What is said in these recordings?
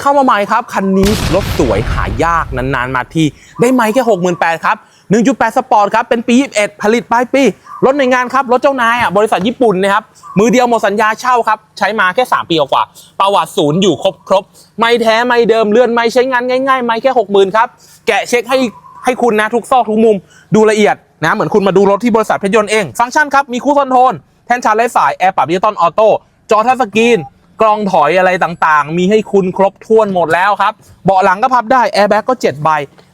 เข้ามาใหม่ครับ คันนี้รถสวยหายากนานๆมาทีได้ไหมแค่ 68,000ครับ 1.8 สปอร์ตครับ เป็นปี 21 ผลิตปลายปี รถในงานครับ รถเจ้านายอะบริษัทญี่ปุ่นนะครับ มือเดียวหมดสัญญาเช่าครับ ใช้มาแค่ 3 ปีกว่า ประวัติศูนย์อยู่ครบครบไม่แท้ไม่เดิมเลื่อนไม่ใช้งานง่ายๆ ไม่แค่ 60,000ครับ แกะเช็คให้ให้คุณนะทุกซอกทุกมุมดูละเอียดนะเหมือนคุณมาดูรถที่บริษัทเพชรยนต์เอง ฟังก์ชันครับมีคู่คอนโทรลแท่นชาร์จไร้สายแอร์ปรับดิจิตอลออโต้จอทัชสกรีน กล้องถอยอะไรต่างๆ มีให้คุณครบถ้วนหมดแล้วครับ เบาะหลังก็พับได้แอร์แบ็กก็ 7 ใบ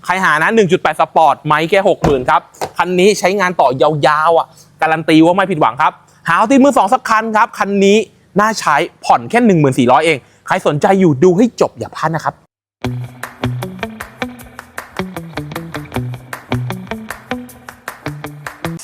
ใครหานะ 1.8 สปอร์ตไม่แค่60,000 ครับ คันนี้ใช้งานต่อยาวๆอะการันตีว่าไม่ผิดหวังครับ หาเอาตีมือสองสักคันครับ คันนี้น่าใช้ผ่อนแค่ 1400 เอง ใครสนใจอยู่ดูให้จบอย่าพลาดนะครับ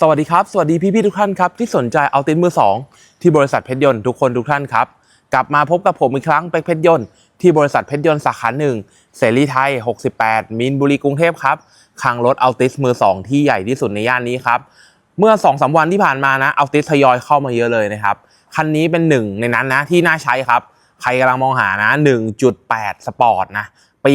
สวัสดีครับ สวัสดีพี่ๆทุกท่านครับที่สนใจเอาตินมือ 2 ที่บริษัทเพชรยนต์ทุกคนทุกท่านครับ กลับมาพบกับผมอีกครั้งเป็กเพชรยนต์ที่บริษัทเพชรยนต์สาขาหนึ่งเสรีไทย 68มีนบุรีกรุงเทพครับคลังรถเอาติสมือ 2 ที่ใหญ่ที่สุดในย่านนี้ครับ เมื่อ2อสวันที่ผ่านมานะเอาติสทยอยเข้ามาเยอะเลยนะครับ คันนี้เป็นหนึ่งในนั้นนะที่น่าใช้ครับ ใครกำลังมองหานะ 1.8 สปอร์ตนะ ปี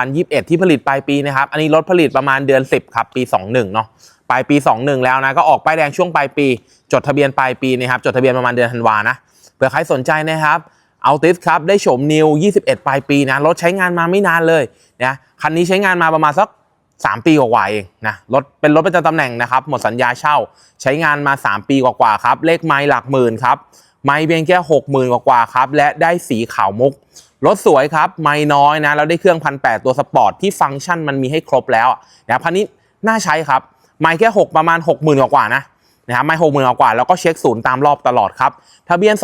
2021 ที่ผลิตปลายปีนะครับ อันนี้รถผลิตประมาณเดือน 10 ครับ ปี 21 เนาะปลายปี 21 แล้วนะ ก็ออกป้ายแดงช่วงปลายปี จดทะเบียนปลายปีนะครับ จดทะเบียนประมาณเดือนธันวานะ เผื่อใครสนใจนะครับเอาติสครับได้โฉมนิว 21 ปลายปีนะรถใช้งานมาไม่นานเลยนะคันนี้ใช้งานมาประมาณสัก 3 ปีกว่าๆเองนะรถเป็นรถประจำตำแหน่งนะครับ หมดสัญญาเช่า ใช้งานมา 3 ปีกว่าๆครับ เลขไม้หลักหมื่นครับไม้เพียงแค่60,000 กว่าๆครับ และได้สีขาวมุกรถสวยครับ ไม่น้อยนะแล้วได้เครื่องพันแตัวสปอร์ตที่ฟังก์ชันมันมีให้ครบแล้วนะครับคันนี้น่าใช้ครับ ไม่แค่ 6 ประมาณ 60,000 กว่ากว่าๆนะ นะครับไม่60,000กว่ากว่าแล้วก็เช็คศูนย์ตามรอบตลอดครับ ทะเบียน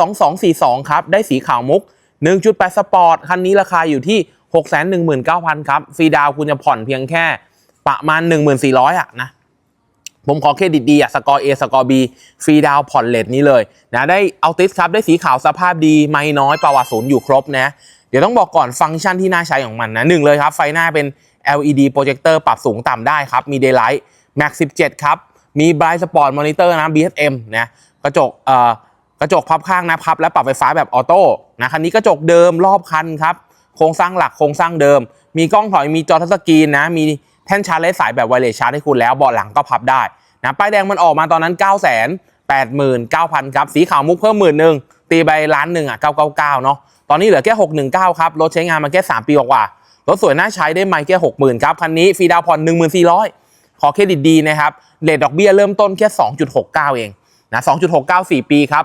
2242 ครับ ได้สีขาวมุก 1.8 สปอร์ต คันนี้ราคาอยู่ที่ 619,000 ครับ ฟรีดาวคุณจะผ่อนเพียงแค่ประมาณ 1400อะนะผมขอเครดิตดีอะสกอร์ A สกอร์ B ฟรีดาวผ่อนเลทนี้เลยนะได้เอาติสครับ ได้สีขาวสภาพดีไม่น้อยประวัติศูนย์อยู่ครบนะ เดี๋ยวต้องบอกก่อนฟังก์ชันที่น่าใช้ของมันนะหนึ่งเลยครับ ไฟหน้าเป็น LED โปรเจคเตอร์ปรับสูงต่ำได้ครับ มี Daylight Max 17 ครับ มี Bright Spot Monitor นะ BSM นะกระจกเอ่อกระจกพับข้างนะพับ และปรับไฟฟ้าแบบออโต้นะคันนี้กระจกเดิมรอบคันครับโครงสร้างหลักโครงสร้างเดิม มีกล้องถอยมีจอทัชสกรีนนะมีแท่นชาร์จไร้สายแบบไวเลสชาร์จให้คุณแล้วเบาะหลังก็พับได้นะป้ายแดงมันออกมาตอนนั้น 9 8 9 0 0 0ครับสีขาวมุกเพิ่มหมื่นหนึ่งตีไปล้านหนึ่งอะ999เนาะตอนนี้เหลือแค่619ครับรถใช้งานมาแค่3ปีกว่ารถสวยน่าใช้ได้ไหมแค่60,000ครับคันนี้ฟรีดาวน์ผ่อน1400 อเครดิตดีนะครับเลทดอกเบี้ยเริ่มต้นแค่ 2.69 เองนะ2.69 4 ปีครับ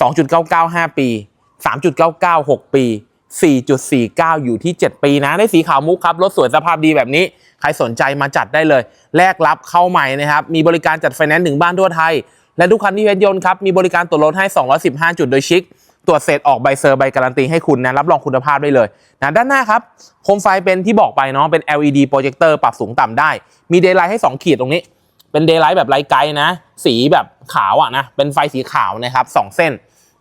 2.99 5 ปี 3.99 6 ปี 4.49 อยู่ที่ 7 ปีนะได้สีขาวมุกครับรถสวยสภาพดีแบบนี้ ใครสนใจมาจัดได้เลย แลกรับเข้าใหม่นะครับ มีบริการจัดไฟแนนซ์ถึงบ้านทั่วไทย และทุกคันที่เพชรยนต์ครับ มีบริการตรวจรถให้ 215 จุดโดยชิค ตรวจเสร็จออกใบเซอร์ใบการันตีให้คุณนะรับรองคุณภาพได้เลยนะด้านหน้าครับโคมไฟเป็นที่บอกไปเนาะเป็น LED โปรเจคเตอร์ปรับสูงต่ำได้ มีเดย์ไลท์ให้ 2 ขีดตรงนี้ เป็นเดย์ไลท์แบบไลท์ไกด์นะ สีแบบขาวอะนะเป็นไฟสีขาวนะครับสองเส้น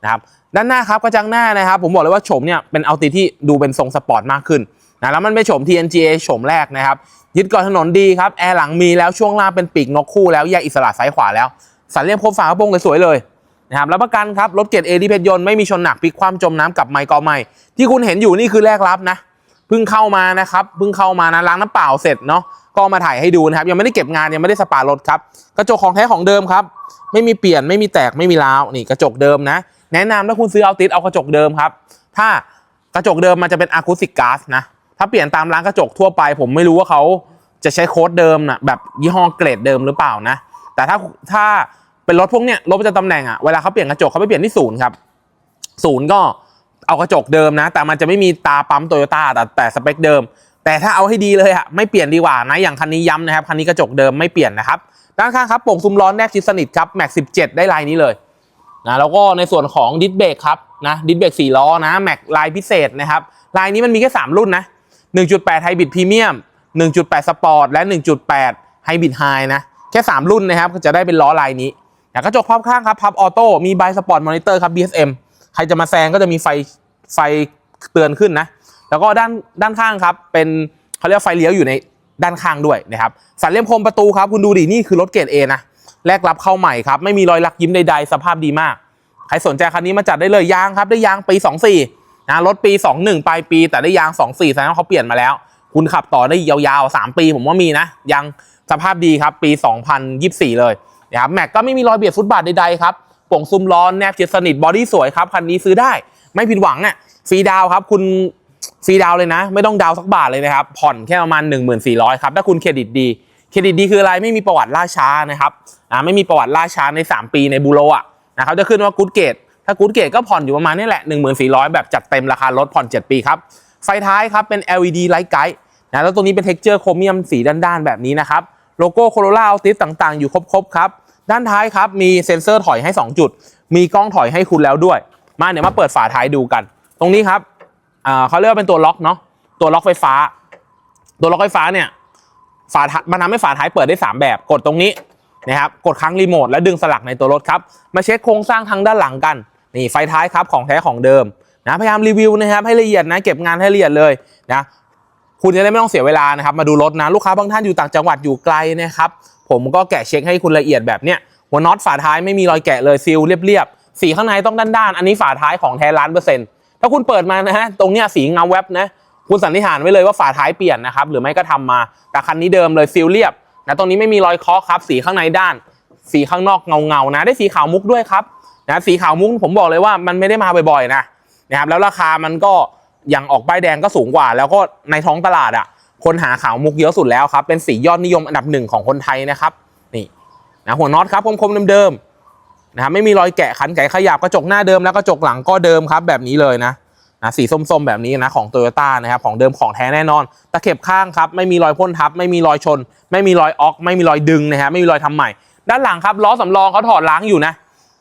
นะครับด้านหน้าครับกระจังหน้านะครับ ผมบอกเลยว่าโฉมเนี่ยเป็นเอาติที่ดูเป็นทรงสปอร์ตมากขึ้นนะแล้วมันเป็นโฉม TNGA โฉมแรกนะครับยึดเกาะถนนดีครับแอร์หลังมีแล้วช่วงล่างเป็นปีกนกคู่แล้วแยกอิสระซ้ายขวาแล้วสันเลี่ยมครบฝากระโปรงสวยๆเลย นะครับรับประกันครับรถเกรติเอที่เพชรยนต์ไม่มีชนหนักพลิกคว่ำจมน้ำกับไมค์กอไมค์ที่คุณเห็นอยู่นี่คือแรกรับนะเพิ่งเข้ามานะครับเพิ่งเข้ามานะล้างน้ำเปล่าเสร็จเนาะก็มาถ่ายให้ดูนะครับยังไม่ได้เก็บงานยังไม่ได้สปารถครับกระจกของแท้ของเดิมครับ ไม่มีเปลี่ยนไม่มีแตกไม่มีร้าวนี่กระจกเดิมนะ แนะนำถ้าคุณซื้อเอาติดเอากระจกเดิมครับ ถ้ากระจกเดิมมันจะเป็นอะคูสิกก๊าซนะถ้าเปลี่ยนตามร้านกระจกทั่วไป ผมไม่รู้ว่าเขาจะใช้โค้ดเดิมนะแบบยี่ห้อเกรดเดิมหรือเปล่านะ แต่ถ้าถ้า เป็นรถพวกเนี้ยรถประจำตำแหน่งอะเวลาเขาเปลี่ยนกระจกเขาไปเปลี่ยนที่ศูนย์ครับศูนย์ก็เอากระจกเดิมนะ แต่มันจะไม่มีตาปั๊มโตโยต้าแต่แต่สเปคเดิม แต่ถ้าเอาให้ดีเลยอะไม่เปลี่ยนดีกว่านะอย่างคันนี้ย้ำนะครับคันนี้กระจกเดิมไม่เปลี่ยนนะครับด้านข้างครับโป่งซุ้มล้อแนบชิดสนิทครับแม็ก17ได้ลายนี้เลยนะแล้วก็ในส่วนของดิสเบรกครับนะดิสเบรก4ล้อนะแม็กลายพิเศษนะครับลายนี้มันมีแค่ 3 รุ่นนะ 1.8ไฮบริดพรีเมียม 1.8 สปอร์ต และ 1.8ไฮบริดไฮนะ แค่ 3 รุ่นนะครับ ก็จะได้เป็นล้อลายนี้ นะกระจกพับข้างครับพับออโต้มีไบสปอร์ตมอนิเตอร์ครับ BSM ใครจะมาแซงก็จะมีไฟไฟเตือนขึ้นนะ แล้วก็ด้านด้านข้างครับ เป็นเขาเรียกไฟเลี้ยวอยู่ในด้านข้างด้วยนะครับสันเลี่ยมคมประตูครับ คุณดูดินี่คือรถเกรดเอนะแลกรับเข้าใหม่ครับ ไม่มีรอยลักยิ้มใดๆ สภาพดีมาก ใครสนใจคันนี้มาจัดได้เลยยางครับ ได้ยางปี 24นะรถปี 21 ปลายปี แต่ได้ยาง 24แสดงว่าเขาเปลี่ยนมาแล้ว คุณขับต่อได้ยาวๆ 3 ปีผมว่ามีนะยังสภาพดีครับปี 2024 เลย นะครับแม็กก็ไม่มีรอยเบียดฟุตบาทใดๆครับป่งซุมล้อแนบเจ็ดสนิทบอดี้สวยครับคันนี้ซื้อได้ไม่ผิดหวังอะฟรีดาวครับคุณฟรีดาวเลยนะ ไม่ต้องดาวสักบาทเลยนะครับ ผ่อนแค่ประมาณ 1400ครับถ้าคุณเครดิตดี เครดิตดีคืออะไรไม่มีประวัติล่าช้านะครับอ่าไม่มีประวัติล่าช้าใน 3 ปีในบูโรอะนะครับจะขึ้นว่ากู๊ดเกตถ้ากู๊ดเกตก็ผ่อนอยู่ประมาณนี้แหละ 1400 แบบจัดเต็มราคารถผ่อน 7 ปีครับไฟท้ายครับเป็น LED Light Guide นะแล้วตรงนี้เป็น texture โครเมียมสีด้านๆแบบนี้นะครับโลโก้โคโรล่าอัลติสต่างๆ อยู่ครบๆครับ ด้านท้ายครับมีเซ็นเซอร์ถอยให้ 2 จุด มีกล้องถอยให้คุณแล้วด้วย มาเดี๋ยวมาเปิดฝาท้ายดูกัน ตรงนี้ครับอ่าเขาเรียกว่าเป็นตัวล็อกเนาะตัวล็อกไฟฟ้า ตัวล็อกไฟฟ้าเนี่ยฝาท้ายมันทำให้ฝาท้ายเปิดได้ 3 แบบกดตรงนี้นะครับกดครั้งรีโมทแล้วดึงสลักในตัวรถครับมาเช็คโครงสร้างทางด้านหลังกันนี่ไฟท้ายครับของแท้ของเดิมนะพยายามรีวิวนะครับให้ละเอียดนะเก็บงานให้ละเอียดเลยนะคุณจะได้ไม่ต้องเสียเวลานะครับมาดูรถนะลูกค้าบางท่านอยู่ต่างจังหวัดอยู่ไกลนะครับ ผมก็แกะเช็คให้คุณละเอียดแบบเนี้ยหัวน็อตฝาท้ายไม่มีรอยแกะเลยซีลเรียบๆสีข้างในต้องด้านๆอันนี้ฝาท้ายของแท้ล้านเปอร์เซ็นต์ถ้าคุณเปิดมานะฮะตรงเนี้ยสีเงาแวบนะคุณสันนิษฐานไว้เลยว่าฝาท้ายเปลี่ยนนะครับหรือไม่ก็ทำมา แต่คันนี้เดิมเลยซีลเรียบนะตรงนี้ไม่มีรอยเคาะครับ สีข้างในด้าน สีข้างนอกเงาเงาๆนะได้สีขาวมุกด้วยครับนะสีขาวมุกผมบอกเลยว่ามันไม่ได้มาบ่อยๆนะนะครับแล้วราคามันก็อย่างออกป้ายแดงก็สูงกว่า แล้วก็ในท้องตลาดอะ คนหาข่าวมุกเยอะสุดแล้วครับ เป็นสียอดนิยมอันดับหนึ่งของคนไทยนะครับนี่นะหัวน็อตครับคมๆเดิมๆนะครับไม่มีรอยแกะขันไก่ขยับกระจกหน้าเดิมแล้วกระจกหลังก็เดิมครับแบบนี้เลยนะนะสีส้มๆแบบนี้นะของ t o y ยต้านะครับของเดิมของแท้แน่นอน ตะเข็บข้างครับไม่มีรอยพ่นทับ ไม่มีรอยชน ไม่มีรอยออก ไม่มีรอยดึงนะฮะไม่มีรอยทำใหม่ ด้านหลังครับล้อสำรองเขาถอดล้างอยู่นะ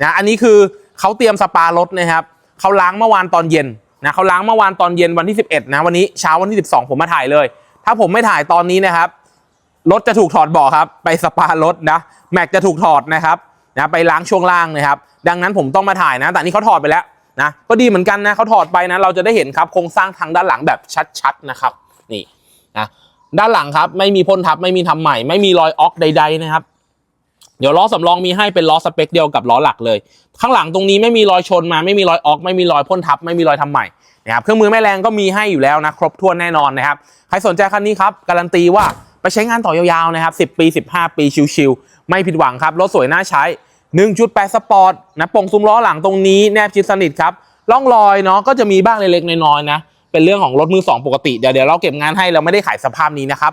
นะอันนี้คือเขาเตรียมสปารถนะครับเขาล้างเมื่อวานตอนเย็นนะเขาล้างเมื่อวานตอนเย็นวันที่ 11นะวันนี้เช้าวันที่ 12 ผมมาถ่ายเลย ถ้าผมไม่ถ่ายตอนนี้นะครับรถจะถูกถอดเบาะครับ ไปสปารถนะแม็กจะถูกถอดนะครับนะไปล้างช่วงล่างนะครับ ดังนั้นผมต้องมาถ่ายนะ แต่นี่เขาถอดไปแล้วนะก็ดีเหมือนกันนะเขาถอดไปนะ เราจะได้เห็นครับโครงสร้างทางด้านหลังแบบชัดๆนะครับ นี่นะด้านหลังครับ ไม่มีพ่นทับไม่มีทำใหม่ ไม่มีรอยออกใด ๆนะครับ เดี๋ยวล้อสำรองมีให้เป็นล้อสเปคเดียวกับล้อหลักเลย ข้างหลังตรงนี้ไม่มีรอยชนมา ไม่มีรอยออก ไม่มีรอยพ่นทับ ไม่มีรอยทำใหม่ นะครับเครื่องมือแม่แรงก็มีให้อยู่แล้วนะครบถ้วนแน่นอนนะครับใครสนใจคันนี้ครับการันตีว่าไปใช้งานต่อยาวๆนะครับ10 ปี 15 ปีชิวๆไม่ผิดหวังครับรถสวยน่าใช้ 1.8 สปอร์ตนะป่งซุ้มล้อหลังตรงนี้แนบชิดสนิทครับร่องรอยเนาะก็จะมีบ้างเล็กๆน้อยๆนะเป็นเรื่องของรถมือสองปกติเดี๋ยวเดี๋ยวเราเก็บงานให้เราไม่ได้ขายสภาพนี้นะครับ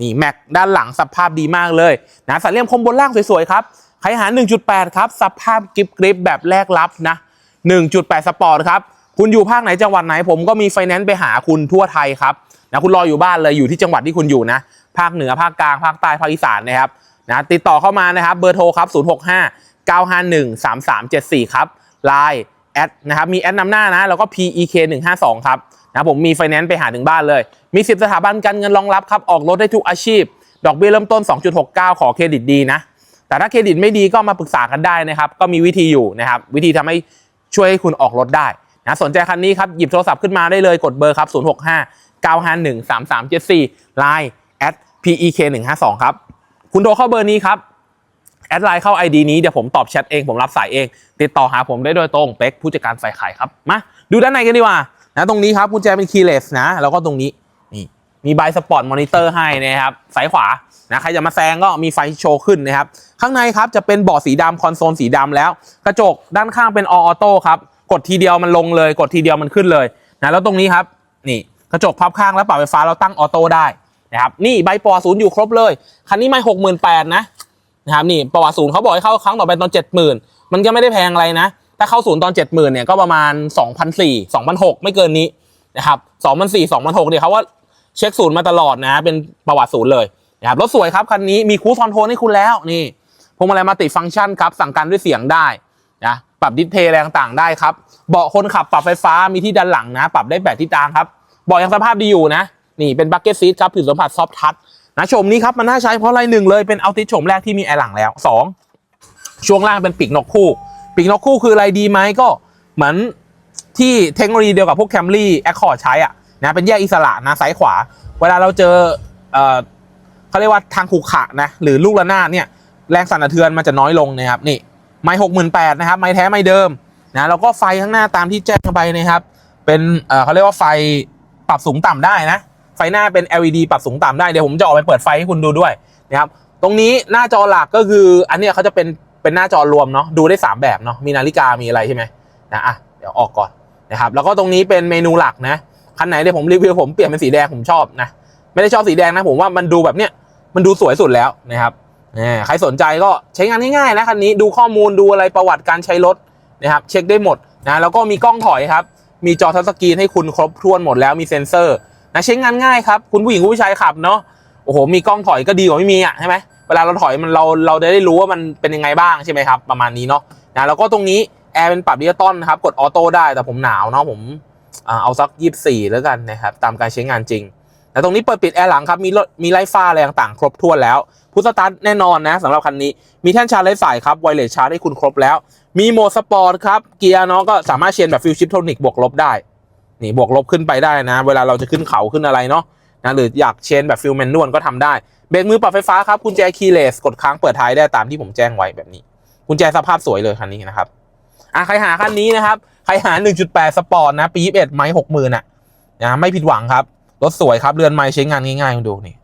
นี่แม็กด้านหลังสภาพดีมากเลยนะสันเลี่ยมคมบนล่างสวยๆครับใครหา 1.8 ครับสภาพกริบกริบแบบแรกรับนะ1.8 สปอร์ตครับ คุณอยู่ภาคไหนจังหวัดไหนผมก็มีไฟแนนซ์ไปหาคุณทั่วไทยครับนะคุณรออยู่บ้านเลยอยู่ที่จังหวัดที่คุณอยู่นะ ภาคเหนือภาคกลางภาคใต้ภาคอีสานนะครับนะติดต่อเข้ามานะครับเบอร์โทรครับ 065 951 3374 ครับไลน์แอดนะครับมีแอดนำหน้านะ แล้วก็ PEK 152ครับนะผมมีไฟแนนซ์ไปหาถึงบ้านเลย มี 10 สถาบันการเงินรองรับครับ ออกรถได้ทุกอาชีพ ดอกเบี้ยเริ่มต้น 2.69 ขอเครดิตดีนะ แต่ถ้าเครดิตไม่ดีก็มาปรึกษากันได้นะครับ ก็มีวิธีอยู่นะครับ วิธีทำให้ช่วยให้คุณออกรถได้ นะสนใจคันนี้ครับ หยิบโทรศัพท์ขึ้นมาได้เลยกดเบอร์ครับ 065 951 3374 Line at PEK 152ครับคุณโทรเข้าเบอร์นี้ครับแอดไลน์เข้า ID นี้เดี๋ยวผมตอบแชทเองผมรับสายเอง ติดต่อหาผมได้โดยตรงเป็กผู้จัดการฝ่ายขายครับมาดูด้านในกันดีกว่านะตรงนี้ครับกุญแจเป็นคีย์เลสนะ แล้วก็ตรงนี้นี่มีใบสปอร์ตมอนิเตอร์ให้นะครับสายขวานะใครจะมาแซงก็มีไฟโชว์ขึ้นนะครับ ข้างในครับจะเป็นเบาะสีดำคอนโซลสีดำแล้ว กระจกด้านข้างเป็นออโต้ครับ กดทีเดียวมันลงเลย กดทีเดียวมันขึ้นเลยนะแล้วตรงนี้ครับนี่กระจกพับข้างแล้วปรับไฟฟ้าเราตั้งออโต้ได้นะครับนี่ใบปอศูนย์อยู่ครบเลยคันนี้ไม่หกหมื่นแปดนะนะครับนี่ประวัติศูนย์เขาบอกให้เข้าครั้งต่อไปตอนเจ็ดหมื่นมันก็ไม่ได้แพงอะไรนะ ถ้าเข้าศูนย์ตอนเจ็ดหมื่นเนี่ยก็ประมาณสองพันสี่สองพันหกไม่เกินนี้นะครับสองพันสี่สองพันหกเนี่ยเขาว่าเช็คศูนย์มาตลอดนะเป็นประวัติศูนย์เลยนะครับรถสวยครับคันนี้มีคูสคอนโทรลให้คุณแล้วนี่พวงมาลัยมัลติฟังก์ชันครับสั่งการด้วยเสียงได้ ปรับดิสเพย์อะไรต่างๆได้ครับเบาะคนขับปรับไฟฟ้ามีที่ด้านหลังนะ ปรับได้แบบที่ตางครับเบาะยังสภาพดีอยู่นะ นี่เป็นบักเก็ตซีทครับผิวสัมผัสซอฟทัชนะชมนี้ครับมันน่าใช้เพราะอะไรหนึ่งเลยเป็นเอาติชมแรกที่มีแอร์หลังแล้ว 2 ช่วงล่างเป็นปีกนกคู่ ปีกนกคู่คืออะไรดีไหมก็เหมือนที่เทคโนโลยีเดียวกับพวกแคมรี่แอคคอร์ใช้อะนะเป็นแยกอิสระนะซ้ายขวา เวลาเราเจอเอ่อเขาเรียกว่าทางขรุขระนะหรือลูกระนาดเนี่ยแรงสั่นสะเทือนมันจะน้อยลงนะครับนี่ ไม้หกหมื่นแปดนะครับ ไม้แท้ไม้เดิมนะแล้วก็ไฟข้างหน้าตามที่แจ้งไปนะครับ เป็นเออเขาเรียกว่าไฟปรับสูงต่ำได้นะ ไฟหน้าเป็น LED ปรับสูงต่ำได้ เดี๋ยวผมจะออกไปเปิดไฟให้คุณดูด้วยนะครับ ตรงนี้หน้าจอหลักก็คืออันนี้เขาจะเป็นเป็นหน้าจอรวมเนาะ ดูได้สามแบบเนาะ มีนาฬิกา มีอะไรใช่ไหมนะ อะ เดี๋ยวออกก่อนนะครับ แล้วก็ตรงนี้เป็นเมนูหลักนะ คันไหนเดี๋ยวผมรีวิวผมเปลี่ยนเป็นสีแดงผมชอบนะ ไม่ได้ชอบสีแดงนะผมว่ามันดูแบบเนี้ย มันดูสวยสุดแล้วนะครับ นี่ใครสนใจก็ใช้งานง่ายๆนะคันนี้ดูข้อมูลดูอะไรประวัติการใช้รถนะครับเช็คได้หมดนะแล้วก็มีกล้องถอยครับ มีจอทัชสกรีนให้คุณครบถ้วนหมดแล้วมีเซ็นเซอร์นะใช้งานง่ายครับ คุณผู้หญิงคุณผู้ชายขับเนาะโอ้โหมีกล้องถอยก็ดีกว่าไม่มีอะใช่ไหมเวลาเราถอยมันเราเราได้รู้ว่ามันเป็นยังไงบ้างใช่ไหมครับ ประมาณนี้เนาะนะแล้วก็ตรงนี้แอร์เป็นปรับดิจิตอลนะครับกดออโต้ได้แต่ผมหนาวเนาะผมเอาสักยี่สิบสี่แล้วกันนะครับตามการใช้งานจริง แต่ตรงนี้เปิดปิดแอร์หลังครับ มีรถมีไล่ฟ้าอะไรต่างๆ ครบถ้วนแล้วพุทสตาร์ทแน่นอนนะสำหรับคันนี้ มีแท่นชาร์จไร้สายครับไวเลสชาร์จให้คุณครบแล้ว มีโหมดสปอร์ตครับ เกียร์เนาะก็สามารถเชนแบบฟิวชิปโทนิกบวกลบได้ นี่บวกลบขึ้นไปได้นะ เวลาเราจะขึ้นเขาขึ้นอะไรเนาะนะหรืออยากเชนแบบฟิลแมนนวลก็ทำได้ เบรกมือปรับไฟฟ้าครับกุญแจคีย์เลสกดค้างเปิดท้ายได้ตามที่ผมแจ้งไว้แบบนี้กุญแจสภาพสวยเลยคันนี้นะครับอะใครหาคันนี้นะครับใครหา 1.8 สปอร์ตนะปี21ไม้60,000น่ะนะไม่ผิดหวังครับ รถสวยครับเรือนไม้ใช้งานง่ายๆคุณดูนี่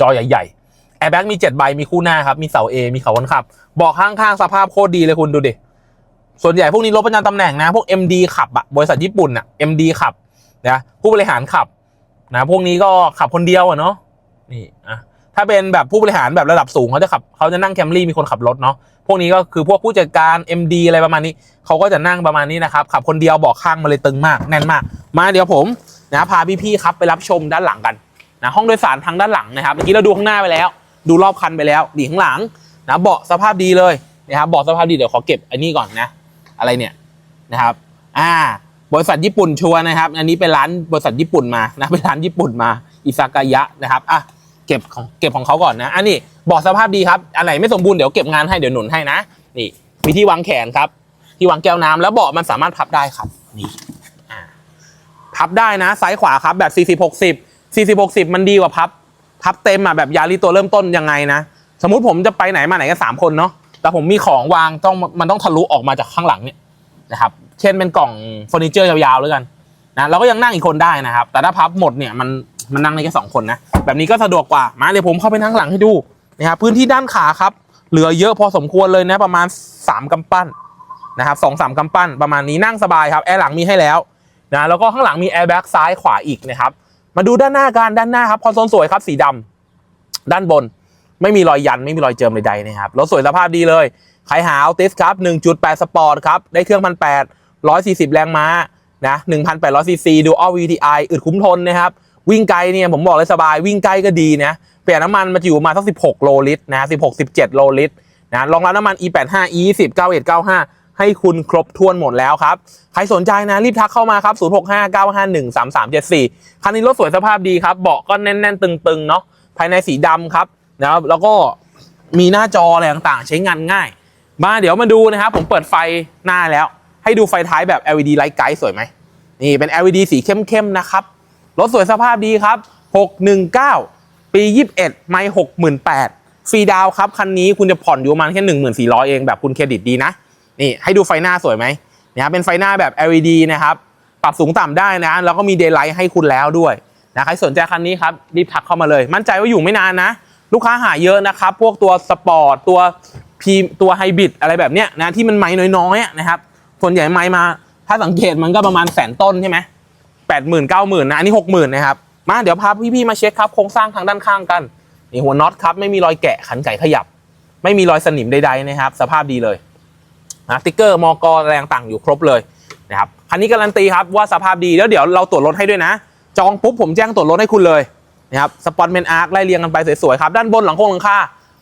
จอใหญ่ๆแอร์แบ็กมี7ใบมีคู่หน้าครับ มีเสา A มีเขาคนขับเบอกข้างๆสภาพโคตรดีเลยคุณดูดิส่วนใหญ่พวกนี้รถประจำตำแหน่งนะ พวก MD ขับอะบริษัทญี่ปุ่นอะ MD ขับนะผู้บริหารขับนะพวกนี้ก็ขับคนเดียวอะเนาะนี่อะถ้าเป็นแบบผู้บริหารแบบระดับสูงเขาจะขับเขาจะนั่งแคมรี่มีคนขับรถเนาะพวกนี้ก็คือพวกผู้จัดการ MD อะไรประมาณนี้เขาก็จะนั่งประมาณนี้นะครับขับคนเดียวเบอกข้างมาเลยตึงมากแน่นมาก มาเดี๋ยวผม นะพาพี่ๆครับไปรับชมด้านหลังกันนะห้องโดยสารทางด้านหลังนะครับเมื่อกี้เราดูข้างหน้าไปแล้ว ดูรอบคันไปแล้วดีข้างหลังนะเบาะสภาพดีเลยนะครับเบาะสภาพดีเดี๋ยวขอเก็บอันนี้ก่อนนะ อะไรเนี่ยนะครับอ่าบริษัทญี่ปุ่นชัวนะครับ อันนี้เป็นร้านบริษัทญี่ปุ่นมานะเป็นร้านญี่ปุ่นมาอิซากายะนะครับอะเก็บของเก็บของเขาก่อนนะอันนี้เบาะสภาพดีครับอันไหนไม่สมบูรณ์เดี๋ยวเก็บงานให้เดี๋ยวหนุนให้นะนี่มีที่วางแขนครับ ที่วางแก้วน้ำแล้วเบาะมันสามารถพับได้ครับนี่ พับได้นะซ้ายขวาครับแบบ 40 60 40 60 มันดีกว่าพับ พับเต็มอะแบบยาลีตัวเริ่มต้นยังไงนะ สมมุติผมจะไปไหนมาไหนกันสามคนเนาะแต่ผมมีของวางต้องมันต้องทะลุออกมาจากข้างหลังเนี่ยนะครับเช่นเป็นกล่องเฟอร์นิเจอร์ยาวๆแล้วกันนะเราก็ยังนั่งอีกคนได้นะครับ แต่ถ้าพับหมดเนี่ยมันมันนั่งได้แค่สองคนนะแบบนี้ก็สะดวกกว่ามาเดี๋ยวผมเข้าไปนั่งหลังให้ดูนะครับพื้นที่ด้านขาครับ เหลือเยอะพอสมควรเลยนะประมาณสามกำปั้นนะครับสองสามกำปั้นประมาณนี้นั่งสบายครับแอร์หลังมีให้แล้ว นะแล้วก็ข้างหลังมีแอร์แบ็กซ้ายขวาอีกนะครับมาดูด้านหน้ากันด้านหน้าครับคอนโซลสวยครับสีดำด้านบน ไม่มีรอยยันไม่มีรอยเจิมใดๆนะครับรถสวยสภาพดีเลยใครหาเอาติสครับ1.8 สปอร์ตครับได้เครื่องพันแปด140แรงม้านะ1,800ซีซีดูอัล VTI อึดคุ้มทนนะครับวิ่งไกลเนี่ยผมบอกเลยสบายวิ่งใกลก็ดีนะเปลี่ยนน้ำมันมาจะอยู่มาสัก 16 โลลิตรนะ16 17 โลลิตรนะรองรับน้ำมัน E85 E20 91 95 ให้คุณครบถ้วนหมดแล้วครับ ใครสนใจนะรีบทักเข้ามาครับ 0659513374 คันนี้รถสวยสภาพดีครับ เบาะก็แน่น ๆ ตึง ๆ เนาะ ภายในสีดำครับนะครับ แล้วก็มีหน้าจออะไรต่างๆ ใช้งานง่าย มาเดี๋ยวมาดูนะครับ ผมเปิดไฟหน้าแล้ว ให้ดูไฟท้ายแบบ LED Light Guide สวยไหม นี่เป็น LED สีเข้ม ๆ นะครับ รถสวยสภาพดีครับ 619 ปี 21 ไม่ 68,000ฟรีดาวครับ คันนี้คุณจะผ่อนอยู่ประมาณแค่ 1400 เองแบบคุณเครดิตดีนะ นี่ให้ดูไฟหน้าสวยไหมเนี่ยเป็นไฟหน้าแบบ LED นะครับปรับสูงต่ำได้นะ แล้วก็มี Daylight ให้คุณแล้วด้วยนะใครสนใจคันนี้ครับรีบทักเข้ามาเลย มั่นใจว่าอยู่ไม่นานนะ ลูกค้าหาเยอะนะครับ พวกตัวสปอร์ตตัวพีตัวไฮบริดอะไรแบบเนี้ยนะที่มันไม้น้อยๆนะครับส่วนใหญ่ไม้มา ถ้าสังเกตมันก็ประมาณแสนต้นใช่ไหมแปดหมื่นเก้าหมื่นนะอันนี้หกหมื่นนะครับมาเดี๋ยวพาพี่ๆมาเช็คครับโครงสร้างทางด้านข้างกันนี่หัวน็อตครับไม่มีรอยแกะขันไก่ขยับ ไม่มีรอยสนิมใดๆนะครับ สภาพดีเลย นะสติ๊กเกอร์มอกแรงต่างอยู่ครบเลยนะครับคันนี้การันตีครับว่าสภาพดีแล้วเดี๋ยวเราตรวจรถให้ด้วยนะ จองปุ๊บผมแจ้งตรวจรถให้คุณเลยนะครับสปอนเมนอาร์คไล่เรียงกันไปสวยๆครับด้านบนหลังโค้งหลังคา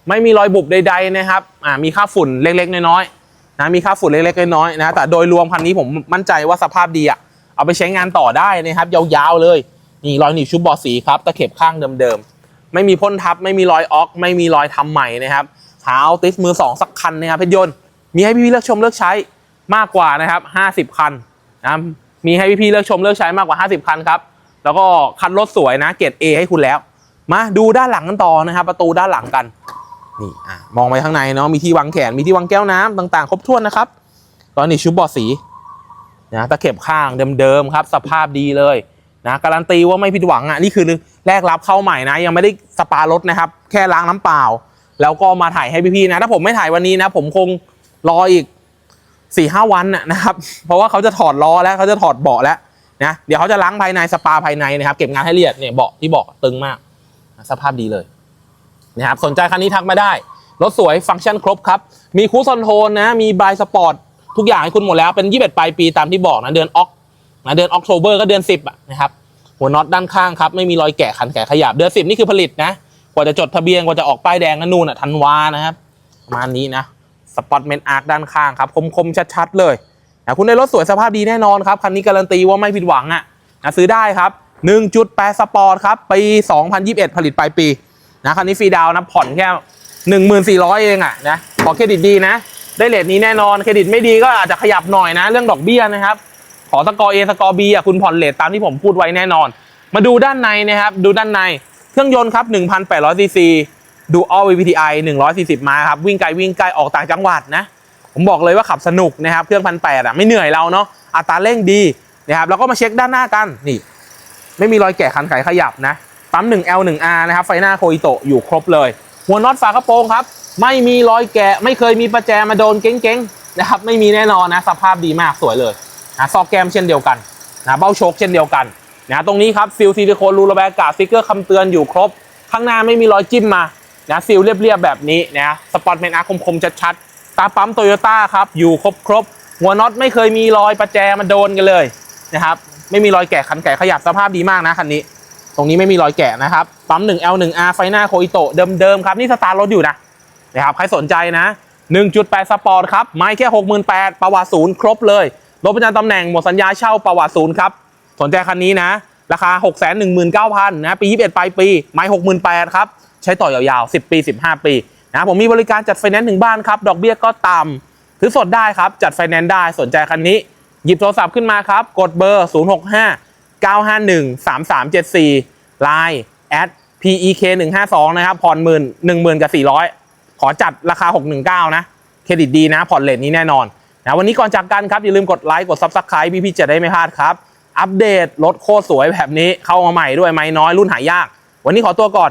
ไม่มีรอยบุบใดๆนะครับอ่ามีค่าฝุ่นเล็กๆ น้อยๆนะมีค่าฝุ่นเล็กๆน้อยๆนะแต่โดยรวมคันนี้ผมมั่นใจว่าสภาพดีอะเอาไปใช้งานต่อได้นะครับ ยาวๆเลยนี่รอยหนีบชุบบอสีครับตะเข็บข้างเดิมๆไม่มีพ่นทับ ไม่มีรอยออก ไม่มีรอยทำใหม่นะครับหาเอาติสมือสองสักคันนะครับเพชรยนต์ มีให้พี่ๆเลือกชมเลือกใช้มากกว่านะครับ50 คันนะมีให้พี่ๆเลือกชมเลือกใช้มากกว่า 50 คันครับ แล้วก็คันรถสวยนะเกรด A ให้คุณแล้ว มาดูด้านหลังกันต่อนะครับ ประตูด้านหลังกันนี่อะมองไปข้างในเนาะมีที่วางแขนมีที่วางแก้วน้ำต่างๆ ครบถ้วนนะครับตอนนี้ชุบบอดสีนะตะเข็บข้างเดิมๆครับ สภาพดีเลยนะการันตีว่าไม่ผิดหวังอะนี่คือแรกรับเข้าใหม่นะ ยังไม่ได้สปารถนะครับ แค่ล้างน้ำเปล่า แล้วก็มาถ่ายให้พี่ๆนะ ถ้าผมไม่ถ่ายวันนี้นะ ผมคง รออีก4ี่ห้าวันน่ะนะครับ เพราะว่าเขาจะถอดล้อแล้วเขาจะถอดเบาะแล้วนะเดี๋ยวเขาจะล้างภายในสปาภายในนะครับ เก็บงานให้ละเอียดเนี่ยเบาะที่เบาะตึงมาก สภาพดีเลยนะครับสนใจคันนี้ทักมาได้ รถสวยฟังก์ชันครบครับ มีคูสคอนโทรลนะ มีบายสปอร์ตทุกอย่างให้คุณหมดแล้วเป็น21ปลายปีตามที่บอกนะเดือนออกนะเดือนออกโทเบอร์ก็เดือน10อะนะครับหัวน็อตด้านข้างครับไม่มีรอยแกะขันแกะขยับเดือน10นี่คือผลิตนะกว่าจะจดทะเบียนกว่าจะออกป้ายแดงก็นู่นอะธันวานะครับประมาณนี้นะ สปอตเมนอาร์คด้านข้างครับคมๆชัดๆเลยนะคุณได้รถสวยสภาพดีแน่นอนครับ คันนี้การันตีว่าไม่ผิดหวังอะนะซื้อได้ครับ 1.8 สปอร์ตครับ ปี 2021 ผลิตปลายปีนะคันนี้ฟรีดาวนะผ่อนแค่หนึ่งหมื่นสี่ร้อยเองอะนะขอเครดิตดีนะ ได้เลทนี้แน่นอนเครดิตไม่ดีก็อาจจะขยับหน่อยนะ เรื่องดอกเบี้ยนะครับ ขอสกอร์เอสกอร์บีอะคุณผ่อนเลทตามที่ผมพูดไว้แน่นอน มาดูด้านในนะครับดูด้านในเครื่องยนต์ครับ1,800ซีซี ดู all VPTI 140ม้าครับ วิ่งไกลวิ่งใกลออกต่างจังหวัดนะ ผมบอกเลยว่าขับสนุกนะครับ เครื่องพันแปดอะไม่เหนื่อยเราเนาะอัตราเร่งดีนะครับแล้วก็มาเช็คด้านหน้ากันนี่ ไม่มีรอยแกะคันไขขยับนะปั๊ม 1L 1R นะครับ ไฟหน้าโคอิโตะอยู่ครบเลย หัวน็อตฝากระโปรงครับ ไม่มีรอยแกะไม่เคยมีประแจมาโดนเก้งๆนะครับไม่มีแน่นอนนะสภาพดีมากสวยเลยนะซอกแกมเช่นเดียวกันนะเบ้าโชคเช่นเดียวกันนะตรงนี้ครับฟิลซิลิโคนรูระบายอากาศสติ๊กเกอร์คำเตือนอยู่ครบ ข้างหน้าไม่มีรอยจิ้มมา นะฟิลเรียบๆแบบนี้นะสปอร์ตเมนอาร์คมๆชัดๆตาปั๊มโตโยต้าครับอยู่ครบๆหัวน็อตไม่เคยมีรอยประแจมาโดนกันเลยนะครับไม่มีรอยแกะคันแกะขยับสภาพดีมากนะคันนี้ ตรงนี้ไม่มีรอยแกะนะครับปั๊ม 1L 1R ไฟหน้าโคอิโตะเดิมๆครับนี่สตาร์รถอยู่นะนะครับใครสนใจนะ 1.8 สปอร์ตครับไม่แค่ 68,000ประวัติศูนย์ครบเลยรถประจำตำแหน่งหมดสัญญาเช่าประวัติศูนย์ครับสนใจคันนี้นะ ราคา 619,000นะปี 21ปลายปี ไม่68,000ครับ ใช้ต่อยาวๆ 10 ปี 15 ปีนะผมมีบริการจัดไฟแนนซ์ถึงบ้านครับ ดอกเบี้ยก็ต่ำถือสดได้ครับ จัดไฟแนนซ์ได้สนใจคันนี้ หยิบโทรศัพท์ขึ้นมาครับ กดเบอร์ 065 951 3374 Line at PEK 152นะครับ ผ่อนหมื่นหนึ่งหมื่นกับสี่ร้อยขอจัดราคา 619 นะ เครดิตดีนะ ผ่อนเลทนี้แน่นอนนะวันนี้ก่อนจากกันครับ อย่าลืมกดไลค์ กด Subscribe พี่พี่ๆจะได้ไม่พลาดครับ อัปเดตรถโคตรสวยแบบนี้เข้ามาใหม่ด้วยไม่น้อยรุ่นหายาก วันนี้ขอตัวก่อน